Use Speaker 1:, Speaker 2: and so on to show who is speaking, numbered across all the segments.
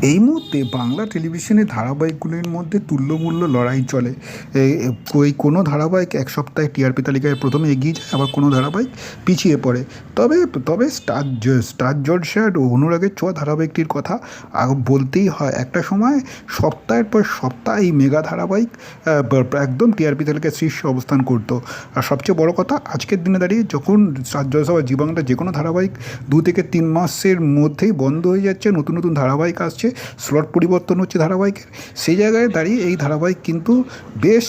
Speaker 1: এই মুহূর্তে বাংলা টেলিভিশনের ধারাবাহিকগুলির মধ্যে তুল্যমূল্য লড়াই চলে। এই ওই কোনো ধারাবাহিক এক সপ্তাহে টিআরপি তালিকায় প্রথমে এগিয়ে যায়, আবার কোনো ধারাবাহিক পিছিয়ে পড়ে। তবে তবে স্টার স্টার জলসার অনুরাগের ছোঁয়া ধারাবাহিকটির কথা বলতেই হয়। একটা সময় সপ্তাহের পর সপ্তাহ এই মেগা ধারাবাহিক একদম টিআরপি তালিকায় শীর্ষে অবস্থান করতো। আর সবচেয়ে বড় কথা, আজকের দিনে দাঁড়িয়ে যখন স্টার জলসা বা জি যে কোনো ধারাবাহিক দু থেকে তিন মাসের মধ্যেই বন্ধ হয়ে যাচ্ছে, নতুন নতুন ধারাবাহিক আসছে স্লট পরিবর্তন হচ্ছে ধারাবাহিকের। সেই জায়গায় দাঁড়িয়ে এই ধারাবাহিক কিন্তু বেশ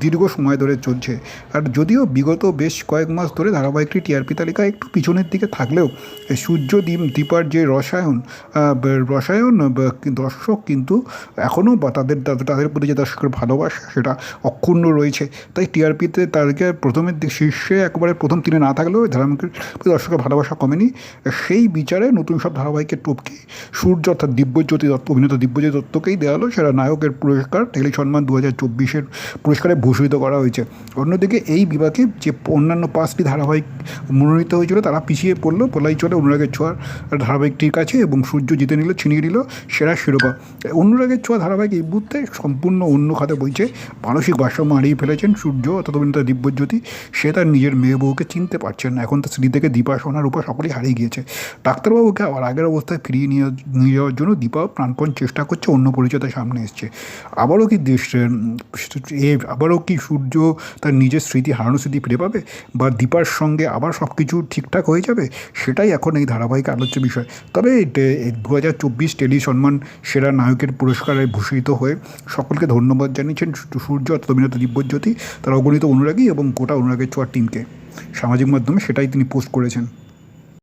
Speaker 1: দীর্ঘ সময় ধরে চলছে। আর যদিও বিগত বেশ কয়েক মাস ধরে ধারাবাহিকটি টিআরপি তালিকায় একটু পিছনের দিকে থাকলেও সূর্য দ্বীপ দীপার যে রসায়ন রসায়ন দর্শক কিন্তু এখনও বা তাদের, তাদের- তাদের প্রতি যে দর্শকের ভালোবাসা, সেটা অক্ষুণ্ণ রয়েছে। তাই টিআরপিতে তাদেরকে প্রথমের দিক, শীর্ষে একবারে প্রথম তিনে না থাকলেও ধারাবাহিকের প্রতি দর্শকের ভালোবাসা কমেনি। সেই বিচারে নতুন সব ধারাবাহিকের টপকে সূর্য অর্থাৎ দিব্যজ্যোতি দত্ত অভিনেতা দিব্যজ্যোতি দত্তকেই দেওয়া হলো সেটা নায়কের পুরস্কার। টেলি সম্মান দু হাজার চব্বিশের পুরস্কারে ভূষিত করা হয়েছে। অন্যদিকে এই বিভাগে যে অন্যান্য পাঁচটি ধারাবাহিক মনোনীত হয়েছিল, তারা পিছিয়ে পড়ল বলাই চলে অনুরাগের ছোঁয়ার ধারাবাহিকটির কাছে এবং সূর্য জিতে নিল, ছিনিয়ে নিল সেরা শিরোপা। অনুরাগের ছোঁয়া ধারাবাহিক এই মুহূর্তে সম্পূর্ণ অন্য খাতে বইছে। মানসিক ভারসাম্য হারিয়ে ফেলেছেন সূর্য অর্থাৎ অভিনেতা দিব্যজ্যোতি। সে তার নিজের মেয়ে বউকে চিনতে পারছেন না। এখন তার স্ত্রী থেকে দীপা সোনার উপর সকলেই হারিয়ে গিয়েছে। ডাক্তারবাবুকে আবার আগের অবস্থায় ফিরিয়ে নিয়ে নিয়ে যাওয়ার জন্য দীপা প্রাণপণ চেষ্টা করছে, অন্য পরিচয়তার সামনে এসছে। আবারও কি দেশ এ, আবারও কি সূর্য তার নিজের স্মৃতি, হারানো স্মৃতি ফিরে পাবে? বা দীপার সঙ্গে আবার সব কিছু ঠিকঠাক হয়ে যাবে? সেটাই এখন এই ধারাবাহিক আলোচ্য বিষয়। তবে দু হাজার চব্বিশ টেলি সম্মান সেরা নায়কের পুরস্কারে ভূষিত হয়ে সকলকে ধন্যবাদ জানিয়েছেন সূর্য অভিনেতা দিব্যজ্যোতি, তার অগণিত অনুরাগী এবং গোটা অনুরাগের ছোঁয়ার টিমকে। সামাজিক মাধ্যমে সেটাই তিনি পোস্ট করেছেন।